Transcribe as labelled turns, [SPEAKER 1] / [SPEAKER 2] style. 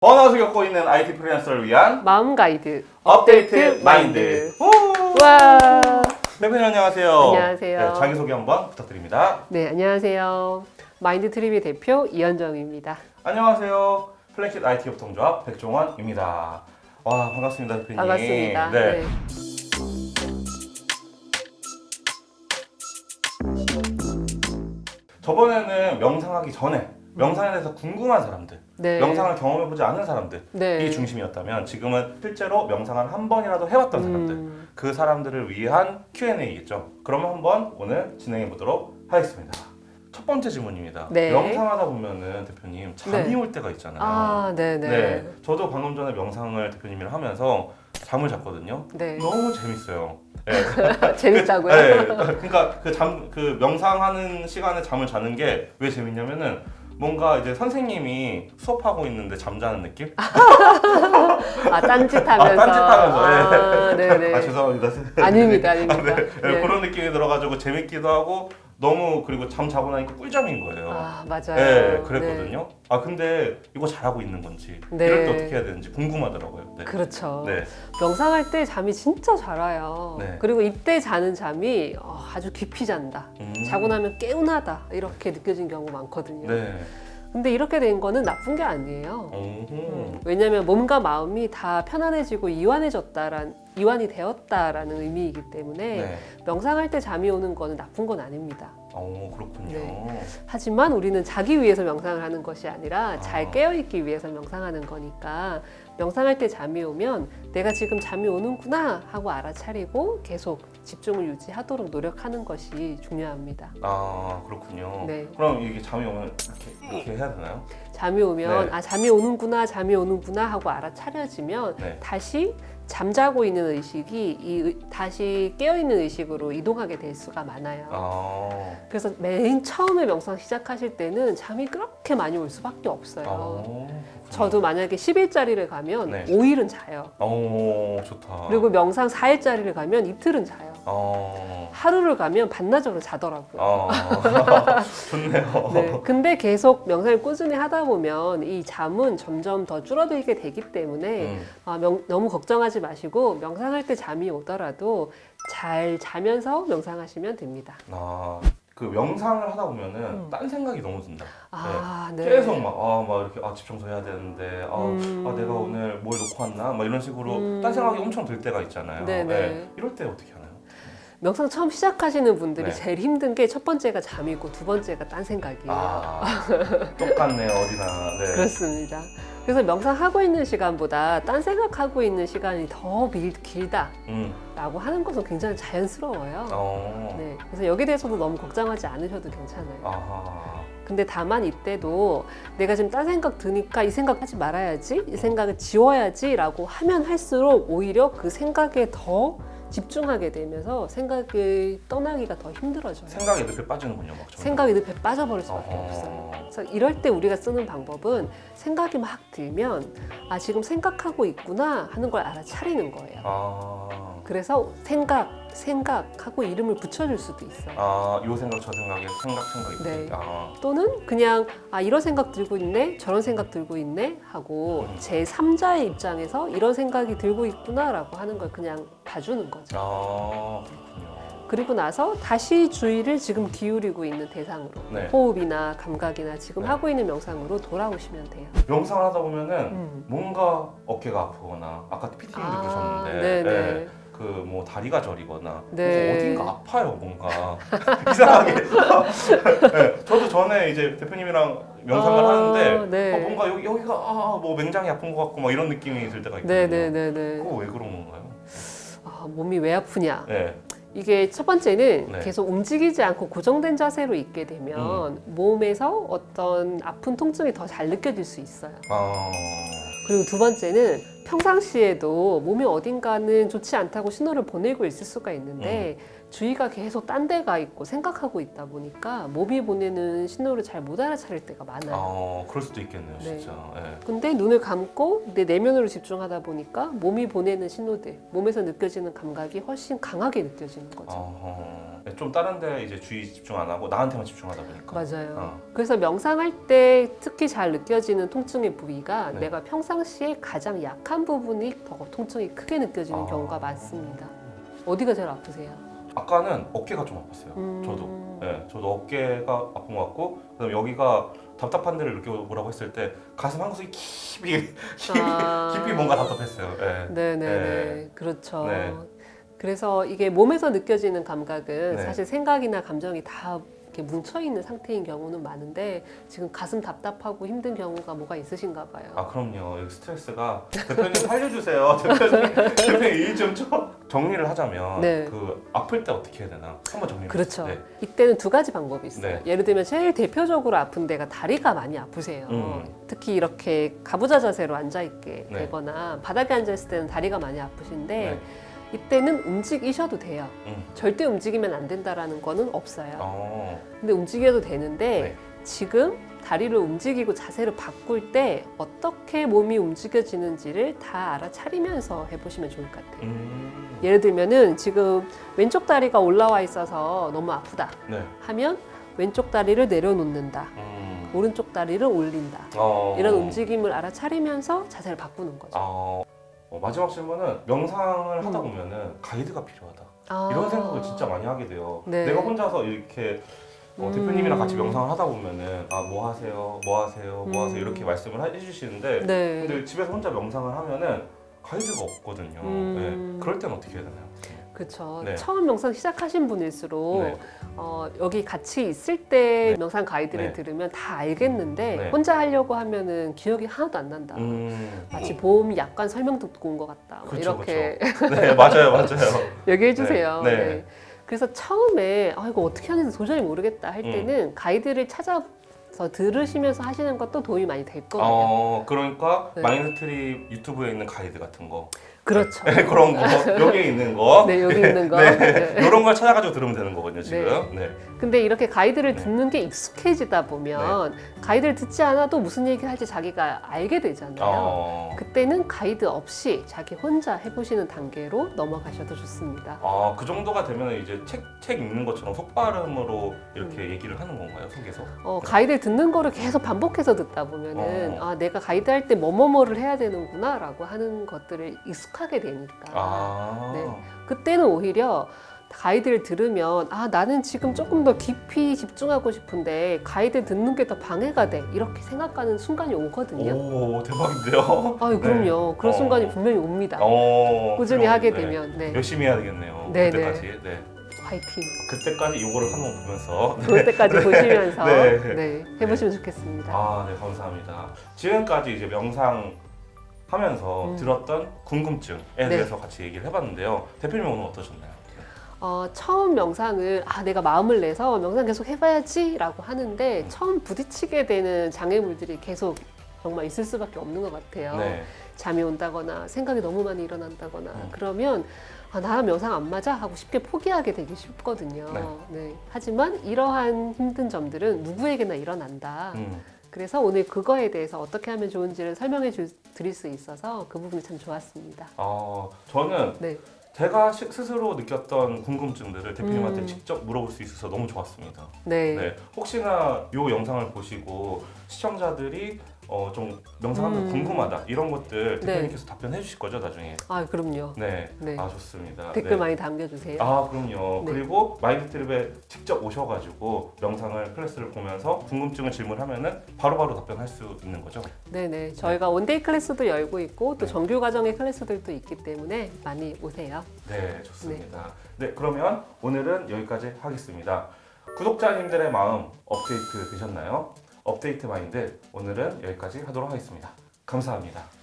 [SPEAKER 1] 번아웃을 겪고 있는 IT 프리랜서를 위한
[SPEAKER 2] 마음 가이드
[SPEAKER 1] 업데이트 마인드. 오!
[SPEAKER 2] 와.
[SPEAKER 1] 대표님 안녕하세요.
[SPEAKER 2] 안녕하세요.
[SPEAKER 1] 네, 자기소개 한번 부탁드립니다.
[SPEAKER 2] 네, 안녕하세요. 마인드 트립의 대표 이현정입니다.
[SPEAKER 1] 안녕하세요. 플래킷 IT 협동조합 백종원입니다. 와 반갑습니다 대표님.
[SPEAKER 2] 반갑습니다.
[SPEAKER 1] 네. 저번에는 명상하기 전에 명상에 대해서 궁금한 사람들,
[SPEAKER 2] 네.
[SPEAKER 1] 명상을 경험해보지 않은 사람들이
[SPEAKER 2] 네.
[SPEAKER 1] 중심이었다면 지금은 실제로 명상을 한 번이라도 해봤던 사람들
[SPEAKER 2] 음,
[SPEAKER 1] 그 사람들을 위한 Q&A겠죠. 그러면 한번 오늘 진행해 보도록 하겠습니다. 첫 번째 질문입니다.
[SPEAKER 2] 네.
[SPEAKER 1] 명상하다 보면은 대표님 잠이
[SPEAKER 2] 네.
[SPEAKER 1] 올 때가 있잖아요.
[SPEAKER 2] 아, 네, 네.
[SPEAKER 1] 네. 저도 방금 전에 명상을 대표님이랑 하면서 잠을 잤거든요.
[SPEAKER 2] 네.
[SPEAKER 1] 너무 재밌어요. 네.
[SPEAKER 2] 재밌다고요?
[SPEAKER 1] 네. 그러니까 그 잠 그 명상하는 시간에 잠을 자는 게 왜 재밌냐면은 뭔가 이제 선생님이 수업하고 있는데 잠자는 느낌?
[SPEAKER 2] 아, 딴짓하면서.
[SPEAKER 1] 아, 딴짓하면서,
[SPEAKER 2] 아, 네, 네.
[SPEAKER 1] 아 죄송합니다.
[SPEAKER 2] 아닙니다, 아닙니다.
[SPEAKER 1] 네,
[SPEAKER 2] 네.
[SPEAKER 1] 그런 느낌이 들어가지고 재밌기도 하고 너무 그리고 잠 자고 나니까 꿀잠인 거예요.
[SPEAKER 2] 아, 맞아요.
[SPEAKER 1] 네, 그랬거든요. 아 근데 이거 잘하고 있는 건지
[SPEAKER 2] 네.
[SPEAKER 1] 이럴 때 어떻게 해야 되는지 궁금하더라고요. 네.
[SPEAKER 2] 그렇죠.
[SPEAKER 1] 네.
[SPEAKER 2] 명상할 때 잠이 진짜 잘 와요.
[SPEAKER 1] 네.
[SPEAKER 2] 그리고 이때 자는 잠이 어, 아주 깊이 잔다.
[SPEAKER 1] 음.
[SPEAKER 2] 자고 나면 개운하다. 이렇게 느껴진 경우 많거든요.
[SPEAKER 1] 네.
[SPEAKER 2] 근데 이렇게 된 거는 나쁜 게 아니에요.
[SPEAKER 1] 오.
[SPEAKER 2] 왜냐하면 몸과 마음이 다 편안해지고 이완해졌다란 이완이 되었다라는 의미이기 때문에
[SPEAKER 1] 네.
[SPEAKER 2] 명상할 때 잠이 오는 거는 나쁜 건 아닙니다.
[SPEAKER 1] 오 그렇군요.
[SPEAKER 2] 네. 하지만 우리는 자기 위해서 명상을 하는 것이 아니라
[SPEAKER 1] 아.
[SPEAKER 2] 잘 깨어 있기 위해서 명상하는 거니까 명상할 때 잠이 오면 내가 지금 잠이 오는구나 하고 알아차리고 계속 집중을 유지하도록 노력하는 것이 중요합니다.
[SPEAKER 1] 아 그렇군요.
[SPEAKER 2] 네.
[SPEAKER 1] 그럼 이게 잠이 오면 이렇게 이렇게 해야 되나요?
[SPEAKER 2] 잠이 오면
[SPEAKER 1] 네.
[SPEAKER 2] 아 잠이 오는구나 잠이 오는구나 하고 알아차려지면
[SPEAKER 1] 네.
[SPEAKER 2] 다시 잠자고 있는 의식이 이 의- 다시 깨어 있는 의식으로 이동하게 될 수가 많아요.
[SPEAKER 1] 아.
[SPEAKER 2] 그래서 맨 처음에 명상 시작하실 때는 잠이 그렇게 많이 올 수밖에 없어요.
[SPEAKER 1] 아.
[SPEAKER 2] 저도 만약에 10일짜리를 가면
[SPEAKER 1] 네.
[SPEAKER 2] 5일은 자요.
[SPEAKER 1] 오 좋다.
[SPEAKER 2] 그리고 명상 4일짜리를 가면 이틀은 자요.
[SPEAKER 1] 어.
[SPEAKER 2] 하루를 가면 반나절을 자더라고요.
[SPEAKER 1] 아 좋네요.
[SPEAKER 2] 네. 근데 계속 명상을 꾸준히 하다 보면 이 잠은 점점 더 줄어들게 되기 때문에
[SPEAKER 1] 음.
[SPEAKER 2] 아, 명- 너무 걱정하지 마시고 명상할 때 잠이 오더라도 잘 자면서 명상하시면 됩니다.
[SPEAKER 1] 아, 그 명상을 하다 보면은
[SPEAKER 2] 음.
[SPEAKER 1] 딴 생각이 너무 든다.
[SPEAKER 2] 아, 네.
[SPEAKER 1] 계속 막, 아, 막 이렇게, 아, 집 청소해야 되는데, 아,
[SPEAKER 2] 음.
[SPEAKER 1] 아, 내가 오늘 뭘 놓고 왔나? 막 이런 식으로
[SPEAKER 2] 음.
[SPEAKER 1] 딴 생각이 엄청 들 때가 있잖아요.
[SPEAKER 2] 네네.
[SPEAKER 1] 이럴 때 어떻게 하나요?
[SPEAKER 2] 명상 처음 시작하시는 분들이
[SPEAKER 1] 네.
[SPEAKER 2] 제일 힘든 게 첫 번째가 잠이고 두 번째가 딴 생각이에요.
[SPEAKER 1] 아, 똑같네요, 어디나. 네.
[SPEAKER 2] 그렇습니다. 그래서 명상하고 있는 시간보다 딴 생각하고 있는 시간이 더 길- 길다라고
[SPEAKER 1] 음,
[SPEAKER 2] 하는 것은 굉장히 자연스러워요.
[SPEAKER 1] 어,
[SPEAKER 2] 네, 그래서 여기에 대해서도 너무 걱정하지 않으셔도 괜찮아요.
[SPEAKER 1] 아하,
[SPEAKER 2] 근데 다만 이때도 내가 지금 딴 생각 드니까 이 생각 하지 말아야지, 이 생각을 지워야지라고 하면 할수록 오히려 그 생각에 더 집중하게 되면서 생각이 떠나기가 더 힘들어져요.
[SPEAKER 1] 생각에 늪에 빠지는군요, 막.
[SPEAKER 2] 생각이 늪에 빠져버릴 수밖에
[SPEAKER 1] 어허.
[SPEAKER 2] 없어요. 그래서 이럴 때 우리가 쓰는 방법은 생각이 막 들면 아 지금 생각하고 있구나 하는 걸 알아차리는 거예요.
[SPEAKER 1] 아,
[SPEAKER 2] 그래서 생각, 생각하고 이름을 붙여줄 수도 있어요.
[SPEAKER 1] 아, 요 생각, 저 생각에 생각, 생각이.
[SPEAKER 2] 네.
[SPEAKER 1] 아,
[SPEAKER 2] 또는 그냥 아 이런 생각 들고 있네, 저런 생각 들고 있네 하고
[SPEAKER 1] 음.
[SPEAKER 2] 제 3자의 입장에서 이런 생각이 들고 있구나라고 하는 걸 그냥 봐주는 거죠.
[SPEAKER 1] 아, 그렇군요.
[SPEAKER 2] 그리고 나서 다시 주의를 지금 기울이고 있는 대상으로
[SPEAKER 1] 네.
[SPEAKER 2] 호흡이나 감각이나 지금
[SPEAKER 1] 네.
[SPEAKER 2] 하고 있는 명상으로 돌아오시면 돼요.
[SPEAKER 1] 명상을 하다 보면은
[SPEAKER 2] 음.
[SPEAKER 1] 뭔가 어깨가 아프거나 아까 피디님도
[SPEAKER 2] 아,
[SPEAKER 1] 그러셨는데
[SPEAKER 2] 네네.
[SPEAKER 1] 그 뭐 다리가 저리거나
[SPEAKER 2] 네.
[SPEAKER 1] 어딘가 아파요 뭔가 이상하게 네, 저도 전에 이제 대표님이랑 명상을
[SPEAKER 2] 아,
[SPEAKER 1] 하는데
[SPEAKER 2] 네.
[SPEAKER 1] 어, 뭔가 여기, 여기가 아, 뭐 맹장이 아픈 것 같고 막 이런 느낌이 들 때가 있거든요
[SPEAKER 2] 네네네네.
[SPEAKER 1] 그거 왜 그런 건가요?
[SPEAKER 2] 아, 몸이 왜 아프냐?
[SPEAKER 1] 네.
[SPEAKER 2] 이게 첫 번째는
[SPEAKER 1] 네.
[SPEAKER 2] 계속 움직이지 않고 고정된 자세로 있게 되면
[SPEAKER 1] 음.
[SPEAKER 2] 몸에서 어떤 아픈 통증이 더 잘 느껴질 수 있어요.
[SPEAKER 1] 아,
[SPEAKER 2] 그리고 두 번째는 평상시에도 몸이 어딘가는 좋지 않다고 신호를 보내고 있을 수가 있는데
[SPEAKER 1] 음.
[SPEAKER 2] 주의가 계속 딴 데가 있고 생각하고 있다 보니까 몸이 보내는 신호를 잘 못 알아차릴 때가 많아요.
[SPEAKER 1] 아, 그럴 수도 있겠네요,
[SPEAKER 2] 네.
[SPEAKER 1] 진짜. 예.
[SPEAKER 2] 근데 눈을 감고 내 내면으로 집중하다 보니까 몸이 보내는 신호들, 몸에서 느껴지는 감각이 훨씬 강하게 느껴지는 거죠.
[SPEAKER 1] 네, 좀 다른 데 이제 주의 집중 안 하고 나한테만 집중하다 보니까.
[SPEAKER 2] 맞아요.
[SPEAKER 1] 어.
[SPEAKER 2] 그래서 명상할 때 특히 잘 느껴지는 통증의 부위가
[SPEAKER 1] 네.
[SPEAKER 2] 내가 평상시에 가장 약한 부분이 더 통증이 크게 느껴지는
[SPEAKER 1] 아.
[SPEAKER 2] 경우가 많습니다. 어디가 제일 아프세요?
[SPEAKER 1] 아까는 어깨가 좀 아팠어요.
[SPEAKER 2] 음.
[SPEAKER 1] 저도. 네, 저도 어깨가 아픈 것 같고, 그다음 여기가 답답한 데를 느껴보라고 했을 때 가슴 한 구석이 깊이 깊이,
[SPEAKER 2] 아.
[SPEAKER 1] 깊이 뭔가 답답했어요. 네.
[SPEAKER 2] 네네네. 그렇죠.
[SPEAKER 1] 네.
[SPEAKER 2] 그래서 이게 몸에서 느껴지는 감각은
[SPEAKER 1] 네.
[SPEAKER 2] 사실 생각이나 감정이 다 이렇게 뭉쳐 있는 상태인 경우는 많은데 지금 가슴 답답하고 힘든 경우가 뭐가 있으신가 봐요.
[SPEAKER 1] 아 그럼요. 여기 스트레스가 대표님 살려주세요. 대표님 대표님 일좀 쳐. 정리를 하자면
[SPEAKER 2] 네.
[SPEAKER 1] 그 아플 때 어떻게 해야 되나 한번 정리.
[SPEAKER 2] 그렇죠.
[SPEAKER 1] 네.
[SPEAKER 2] 이때는 두 가지 방법이 있어요.
[SPEAKER 1] 네.
[SPEAKER 2] 예를 들면 제일 대표적으로 아픈 데가 다리가 많이 아프세요.
[SPEAKER 1] 음.
[SPEAKER 2] 특히 이렇게 가부좌 자세로 앉아 있게
[SPEAKER 1] 네.
[SPEAKER 2] 되거나 바닥에 앉아 있을 때는 다리가 많이 아프신데
[SPEAKER 1] 네.
[SPEAKER 2] 이때는 움직이셔도 돼요.
[SPEAKER 1] 음.
[SPEAKER 2] 절대 움직이면 안 된다라는 거는 없어요.
[SPEAKER 1] 어.
[SPEAKER 2] 근데 움직여도 되는데
[SPEAKER 1] 네.
[SPEAKER 2] 지금 다리를 움직이고 자세를 바꿀 때 어떻게 몸이 움직여지는지를 다 알아차리면서 해보시면 좋을 것 같아요.
[SPEAKER 1] 음.
[SPEAKER 2] 예를 들면은 지금 왼쪽 다리가 올라와 있어서 너무 아프다
[SPEAKER 1] 네.
[SPEAKER 2] 하면 왼쪽 다리를 내려놓는다.
[SPEAKER 1] 음.
[SPEAKER 2] 오른쪽 다리를 올린다.
[SPEAKER 1] 어.
[SPEAKER 2] 이런 움직임을 알아차리면서 자세를 바꾸는 거죠.
[SPEAKER 1] 어. 어, 마지막 질문은 명상을 하다
[SPEAKER 2] 음.
[SPEAKER 1] 보면은 가이드가 필요하다.
[SPEAKER 2] 아.
[SPEAKER 1] 이런 생각을 진짜 많이 하게 돼요.
[SPEAKER 2] 네.
[SPEAKER 1] 내가 혼자서 이렇게 어,
[SPEAKER 2] 음.
[SPEAKER 1] 대표님이랑 같이 명상을 하다 보면은 아 뭐 하세요, 뭐 하세요, 뭐 하세요
[SPEAKER 2] 음.
[SPEAKER 1] 이렇게 말씀을 해- 해주시는데
[SPEAKER 2] 네.
[SPEAKER 1] 근데 집에서 혼자 명상을 하면은 가이드가 없거든요.
[SPEAKER 2] 음.
[SPEAKER 1] 네. 그럴 때는 어떻게 해야 되나요?
[SPEAKER 2] 그렇죠.
[SPEAKER 1] 네.
[SPEAKER 2] 처음 명상 시작하신 분일수록
[SPEAKER 1] 네.
[SPEAKER 2] 어, 여기 같이 있을 때
[SPEAKER 1] 네.
[SPEAKER 2] 명상 가이드를
[SPEAKER 1] 네.
[SPEAKER 2] 들으면 다 알겠는데
[SPEAKER 1] 네.
[SPEAKER 2] 혼자 하려고 하면은 기억이 하나도 안 난다.
[SPEAKER 1] 음.
[SPEAKER 2] 마치 보험 약관 설명 듣고 온 것 같다. 뭐
[SPEAKER 1] 그렇죠,
[SPEAKER 2] 이렇게
[SPEAKER 1] 네 맞아요, 맞아요.
[SPEAKER 2] 얘기해 주세요.
[SPEAKER 1] 네.
[SPEAKER 2] 네.
[SPEAKER 1] 네.
[SPEAKER 2] 그래서 처음에 아 이거 어떻게 하는지 도저히 모르겠다 할
[SPEAKER 1] 음.
[SPEAKER 2] 때는 가이드를 찾아 서 들으시면서 하시는 것도 도움이 많이 될 거예요.
[SPEAKER 1] 어 그러니까
[SPEAKER 2] 네.
[SPEAKER 1] 마인드트립 유튜브에 있는 가이드 같은 거
[SPEAKER 2] 그렇죠.
[SPEAKER 1] 네, 그런 거 여기에 있는 거
[SPEAKER 2] 네 여기 있는 거.
[SPEAKER 1] 네.
[SPEAKER 2] 네.
[SPEAKER 1] 이런 걸 찾아가지고 들으면 되는 거거든요 지금. 네.
[SPEAKER 2] 근데 이렇게 가이드를
[SPEAKER 1] 네.
[SPEAKER 2] 듣는 게 익숙해지다 보면 가이드를 듣지 않아도 무슨 얘기를 할지 자기가 알게 되잖아요.
[SPEAKER 1] 어.
[SPEAKER 2] 그때는 가이드 없이 자기 혼자 해보시는 단계로 넘어가셔도 좋습니다.
[SPEAKER 1] 아, 그 정도가 되면 이제 책, 책 읽는 것처럼 속발음으로 이렇게
[SPEAKER 2] 음.
[SPEAKER 1] 얘기를 하는 건가요, 속에서?
[SPEAKER 2] 어, 가이드를 듣는 거를 계속 반복해서 듣다 보면은
[SPEAKER 1] 어.
[SPEAKER 2] 아 내가 가이드 할 때 뭐뭐뭐를 해야 되는구나 라고 하는 것들을 익숙 하게 되니까
[SPEAKER 1] 아,
[SPEAKER 2] 네. 그때는 오히려 가이드를 들으면 아 나는 지금 조금 더 깊이 집중하고 싶은데 가이드 듣는 게 더 방해가 돼 이렇게 생각하는 순간이 오거든요.
[SPEAKER 1] 오, 대박인데요?
[SPEAKER 2] 아유 그럼요. 그런
[SPEAKER 1] 어.
[SPEAKER 2] 순간이 분명히 옵니다.
[SPEAKER 1] 어,
[SPEAKER 2] 꾸준히
[SPEAKER 1] 그럼,
[SPEAKER 2] 하게
[SPEAKER 1] 네.
[SPEAKER 2] 되면 네
[SPEAKER 1] 열심히 해야 되겠네요.
[SPEAKER 2] 네,
[SPEAKER 1] 그때까지. 네.
[SPEAKER 2] 화이팅.
[SPEAKER 1] 그때까지 요거를 한번 보면서.
[SPEAKER 2] 좋을 때까지 보시면서
[SPEAKER 1] 네.
[SPEAKER 2] 네, 해보시면 좋겠습니다.
[SPEAKER 1] 아, 네, 감사합니다. 지금까지 이제 명상 하면서
[SPEAKER 2] 음.
[SPEAKER 1] 들었던 궁금증에
[SPEAKER 2] 네.
[SPEAKER 1] 대해서 같이 얘기를 해봤는데요. 대표님 오늘 어떠셨나요?
[SPEAKER 2] 어, 처음 명상을 아 내가 마음을 내서 명상 계속 해봐야지라고 하는데
[SPEAKER 1] 음.
[SPEAKER 2] 처음 부딪히게 되는 장애물들이 계속 정말 있을 수밖에 없는 것 같아요.
[SPEAKER 1] 네.
[SPEAKER 2] 잠이 온다거나 생각이 너무 많이 일어난다거나
[SPEAKER 1] 음.
[SPEAKER 2] 그러면 아, 나랑 명상 안 맞아 하고 쉽게 포기하게 되기 쉽거든요.
[SPEAKER 1] 네.
[SPEAKER 2] 네. 하지만 이러한 힘든 점들은 누구에게나 일어난다.
[SPEAKER 1] 음.
[SPEAKER 2] 그래서 오늘 그거에 대해서 어떻게 하면 좋은지를 설명해 주, 드릴 수 있어서 그 부분이 참 좋았습니다.
[SPEAKER 1] 아, 저는
[SPEAKER 2] 네.
[SPEAKER 1] 제가 시- 스스로 느꼈던 궁금증들을 대표님한테
[SPEAKER 2] 음.
[SPEAKER 1] 직접 물어볼 수 있어서 너무 좋았습니다.
[SPEAKER 2] 네.
[SPEAKER 1] 네. 혹시나 이 영상을 보시고 시청자들이 어, 좀 명상하는 거
[SPEAKER 2] 음.
[SPEAKER 1] 궁금하다 이런 것들
[SPEAKER 2] 네.
[SPEAKER 1] 대표님께서 답변해 주실 거죠 나중에.
[SPEAKER 2] 아, 그럼요.
[SPEAKER 1] 네.
[SPEAKER 2] 네.
[SPEAKER 1] 아 좋습니다.
[SPEAKER 2] 댓글
[SPEAKER 1] 네.
[SPEAKER 2] 많이 남겨주세요.
[SPEAKER 1] 아 그럼요.
[SPEAKER 2] 네.
[SPEAKER 1] 그리고 마인드트립에 직접 오셔가지고 명상을 클래스를 보면서 궁금증을 질문하면은 바로바로 답변할 수 있는 거죠.
[SPEAKER 2] 네네. 저희가 원데이 클래스도 열고 있고 또
[SPEAKER 1] 네.
[SPEAKER 2] 정규 과정의 클래스들도 있기 때문에 많이 오세요.
[SPEAKER 1] 네, 좋습니다. 네, 그러면 오늘은 여기까지 하겠습니다. 구독자님들의 마음 업데이트 되셨나요? 업데이트 마인드 오늘은 여기까지 하도록 하겠습니다. 감사합니다.